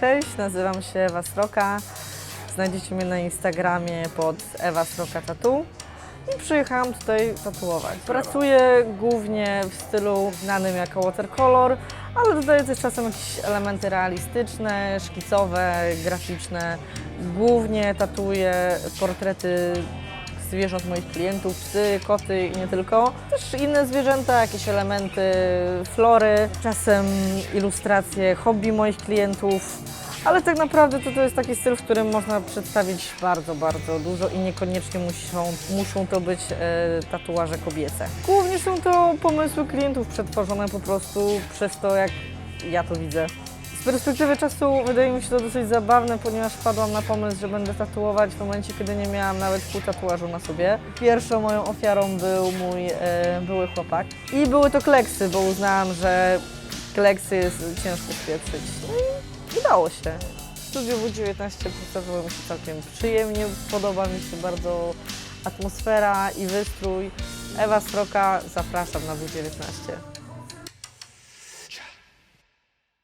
Cześć, nazywam się Ewa Sroka. Znajdziecie mnie na Instagramie pod Ewa Sroka Tattoo. I przyjechałam tutaj tatuować. Pracuję głównie w stylu znanym jako watercolor, ale dodaję też czasem jakieś elementy realistyczne, szkicowe, graficzne. Głównie tatuję portrety zwierząt moich klientów, psy, koty i nie tylko. Też inne zwierzęta, jakieś elementy flory, czasem ilustracje hobby moich klientów. Ale tak naprawdę to, to jest taki styl, w którym można przedstawić bardzo, bardzo dużo i niekoniecznie muszą, muszą to być e, tatuaże kobiece. Głównie są to pomysły klientów przetworzone po prostu przez to, jak ja to widzę. Perspektywy czasu wydaje mi się to dosyć zabawne, ponieważ wpadłam na pomysł, że będę tatuować w momencie, kiedy nie miałam nawet pół tatuażu na sobie. Pierwszą moją ofiarą był mój e, były chłopak. I były to kleksy, bo uznałam, że kleksy jest ciężko spieprzyć. No i udało się. W studiu W19 przedstawiło mi się całkiem przyjemnie, podoba mi się bardzo atmosfera i wystrój. Ewa Stroka, zapraszam na W19.